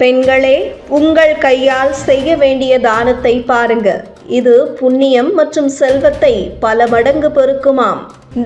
பெண்களே உங்கள் கையால் செய்ய வேண்டிய தானத்தை பாருங்க. இது புண்ணியம் மற்றும் செல்வத்தை பல மடங்கு பெருக்குமாம்.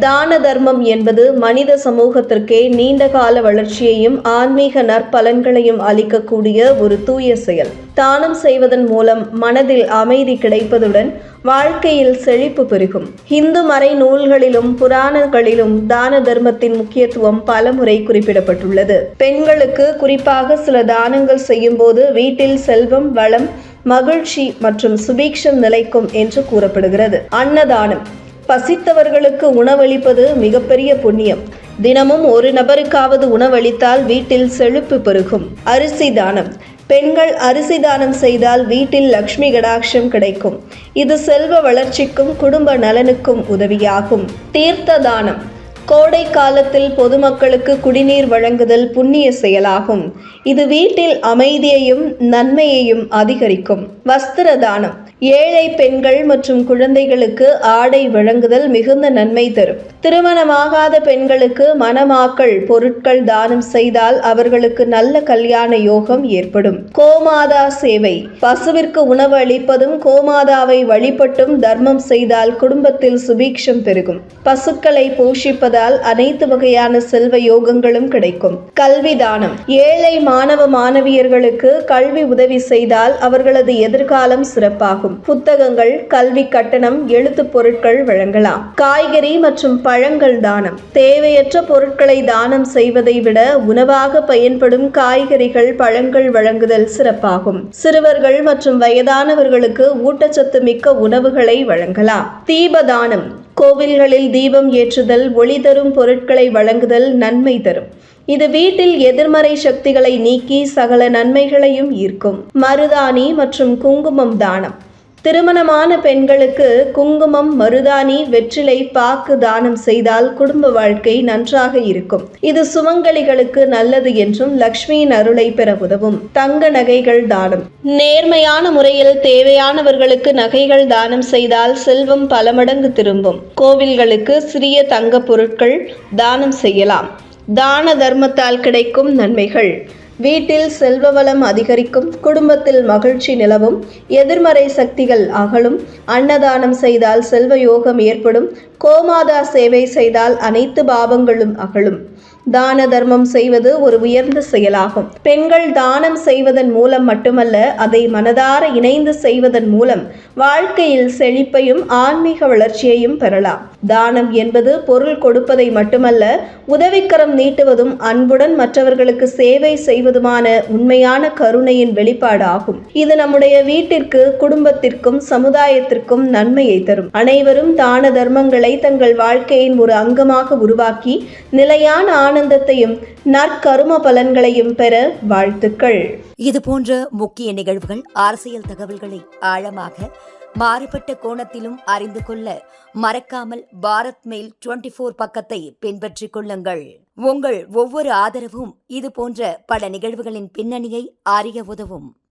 தான தர்மம் என்பது மனித சமூகத்திற்கே நீண்ட கால வளர்ச்சியையும் ஆன்மீக நற்பலன்களையும் அளிக்கக்கூடிய ஒரு தூய செயல். தானம் செய்வதன் மூலம் மனதில் அமைதி கிடைப்பதுடன் வாழ்க்கையில் செழிப்பு பெருகும். இந்து மறை நூல்களிலும் புராணங்களிலும் தான தர்மத்தின் முக்கியத்துவம் பலமுறை குறிப்பிடப்பட்டுள்ளது. பெண்களுக்கு குறிப்பாக சில தானங்கள் செய்யும்போது வீட்டில் செல்வம் வளம் மகிழ்ச்சி மற்றும் சுபீக்ஷம் நிலைக்கும் என்று கூறப்படுகிறது. அன்னதானம். பசித்தவர்களுக்கு உணவளிப்பது மிகப்பெரிய புண்ணியம். தினமும் ஒரு நபருக்காவது உணவளித்தால் வீட்டில் செழிப்பு பெருகும். அரிசி தானம். பெண்கள் அரிசி தானம் செய்தால் வீட்டில் லக்ஷ்மி கடாட்சம் கிடைக்கும். இது செல்வ வளர்ச்சிக்கும் குடும்ப நலனுக்கும் உதவியாகும். தீர்த்த தானம். கோடை காலத்தில் பொதுமக்களுக்கு குடிநீர் வழங்குதல் புண்ணிய செயலாகும். இது வீட்டில் அமைதியையும் நன்மையையும் அதிகரிக்கும். வஸ்திர தானம். ஏழை பெண்கள் மற்றும் குழந்தைகளுக்கு ஆடை வழங்குதல் மிகுந்த நன்மை தரும். திருமணமாகாத பெண்களுக்கு மணமாக்கள் பொருட்கள் தானம் செய்தால் அவர்களுக்கு நல்ல கல்யாண யோகம் ஏற்படும். கோமாதா சேவை. பசுவிற்கு உணவு அளிப்பதும் கோமாதாவை வழிபட்டும் தர்மம் செய்தால் குடும்பத்தில் சுபீக்ஷம் பெருகும். பசுக்களை போஷிப்பதால் அனைத்து வகையான செல்வ யோகங்களும் கிடைக்கும். கல்வி தானம். ஏழை மாணவ மாணவியர்களுக்கு கல்வி உதவி செய்தால் அவர்களது எதிர்காலம் சிறப்பாகும். புத்தகங்கள் கல்வி கட்டணம் எழுத்துப் பொருட்கள் வழங்கலாம். காய்கறி மற்றும் பழங்கள் தானம். தேவையற்ற பொருட்களை தானம் செய்வதை விட உணவாக பயன்படும் காய்கறிகள் பழங்கள் வழங்குதல் சிறப்பாகும். சிறுவர்கள் மற்றும் வயதானவர்களுக்கு ஊட்டச்சத்து மிக்க உணவுகளை வழங்கலாம். தீபதானம். கோவில்களில் தீபம் ஏற்றுதல் ஒளி தரும் பொருட்களை வழங்குதல் நன்மை தரும். இது வீட்டில் எதிர்மறை சக்திகளை நீக்கி சகல நன்மைகளையும் ஈர்க்கும். மருதாணி மற்றும் குங்குமம் தானம். திருமணமான பெண்களுக்கு குங்குமம் மருதாணி வெற்றிலை பாக்கு தானம் செய்தால் குடும்ப வாழ்க்கை நன்றாக இருக்கும். இது சுமங்கலிகளுக்கு நல்லது என்றும் லக்ஷ்மியின் அருளை பெற உதவும். தங்க நகைகள் தானம். நேர்மையான முறையில் தேவையானவர்களுக்கு நகைகள் தானம் செய்தால் செல்வம் பல மடங்கு திரும்பும். கோவில்களுக்கு சிறிய தங்க பொருட்கள் தானம் செய்யலாம். தான தர்மத்தால் கிடைக்கும் நன்மைகள். வீட்டில் செல்வ வளம் அதிகரிக்கும் குடும்பத்தில் மகிழ்ச்சி நிலவும் எதிர்மறை சக்திகள் அகலும் அன்னதானம் செய்தால் செல்வ யோகம் ஏற்படும் கோமாதா சேவை செய்தால் அனைத்து பாவங்களும் அகலும். தான தர்மம் செய்வது ஒரு உயர்ந்த செயலாகும். பெண்கள் தானம் செய்வதன் மூலம் மட்டுமல்ல அதை மனதார இணைந்து செய்வதன் மூலம் வாழ்க்கையில் செழிப்பையும் ஆன்மீக வளர்ச்சியையும் பெறலாம். தானம் என்பது பொருள் கொடுப்பதை மட்டுமல்ல உதவிக்கரம் நீட்டுவதும் அன்புடன் மற்றவர்களுக்கு சேவை செய்வதுமான உண்மையான கருணையின் வெளிப்பாடு ஆகும் இது நம்முடைய வீட்டிற்கு குடும்பத்திற்கும் சமுதாயத்திற்கும் நன்மையை தரும். அனைவரும் தான தர்மங்களை தங்கள் வாழ்க்கையின் ஒரு அங்கமாக உருவாக்கி நிலையான ஆனந்தத்தையும் நற்கரும பலன்களையும் பெற வாழ்த்துக்கள். இது போன்ற முக்கிய நிகழ்வுகள் அரசியல் தகவல்களை ஆழமாக மாறுபட்ட கோணத்திலும் அறிந்து கொள்ள மறக்காமல் பாரத் மெயில் டுவெண்டி ஃபோர் பக்கத்தை பின்பற்றிக் கொள்ளுங்கள். உங்கள் ஒவ்வொரு ஆதரவும் இது போன்ற பல நிகழ்வுகளின் பின்னணியை அறிய உதவும்.